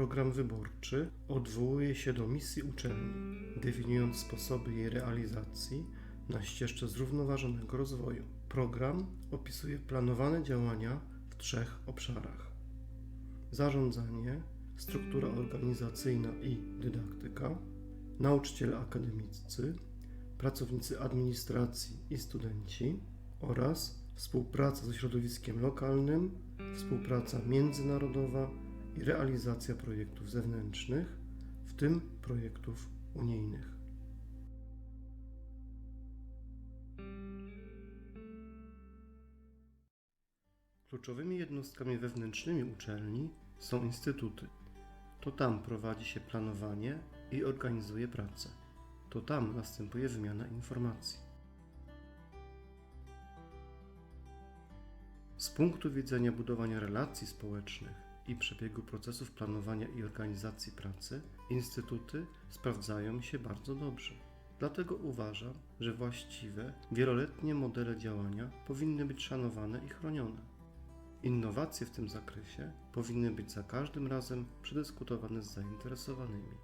program wyborczy odwołuje się do misji uczelni, definiując sposoby jej realizacji na ścieżce zrównoważonego rozwoju. Program opisuje planowane działania w trzech obszarach: zarządzanie, struktura organizacyjna i dydaktyka, nauczyciele akademiccy, pracownicy administracji i studenci oraz współpraca ze środowiskiem lokalnym, współpraca międzynarodowa realizacja projektów zewnętrznych, w tym projektów unijnych. Kluczowymi jednostkami wewnętrznymi uczelni są instytuty. To tam prowadzi się planowanie i organizuje pracę. To tam następuje wymiana informacji. Z punktu widzenia budowania relacji społecznych i przebiegu procesów planowania i organizacji pracy, instytuty sprawdzają się bardzo dobrze. Dlatego uważam, że właściwe, wieloletnie modele działania powinny być szanowane i chronione. Innowacje w tym zakresie powinny być za każdym razem przedyskutowane z zainteresowanymi.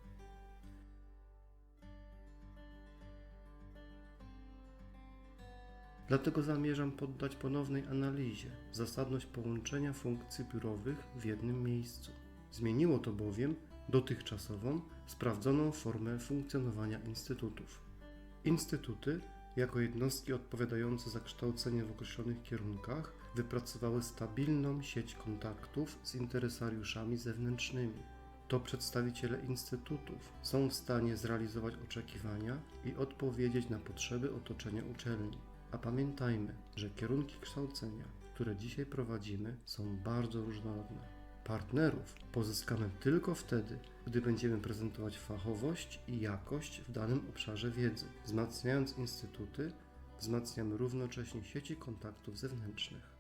Dlatego zamierzam poddać ponownej analizie zasadność połączenia funkcji biurowych w jednym miejscu. Zmieniło to bowiem dotychczasową, sprawdzoną formę funkcjonowania instytutów. Instytuty, jako jednostki odpowiadające za kształcenie w określonych kierunkach, wypracowały stabilną sieć kontaktów z interesariuszami zewnętrznymi. To przedstawiciele instytutów są w stanie zrealizować oczekiwania i odpowiedzieć na potrzeby otoczenia uczelni. A pamiętajmy, że kierunki kształcenia, które dzisiaj prowadzimy, są bardzo różnorodne. Partnerów pozyskamy tylko wtedy, gdy będziemy prezentować fachowość i jakość w danym obszarze wiedzy. Wzmacniając instytuty, wzmacniamy równocześnie sieci kontaktów zewnętrznych.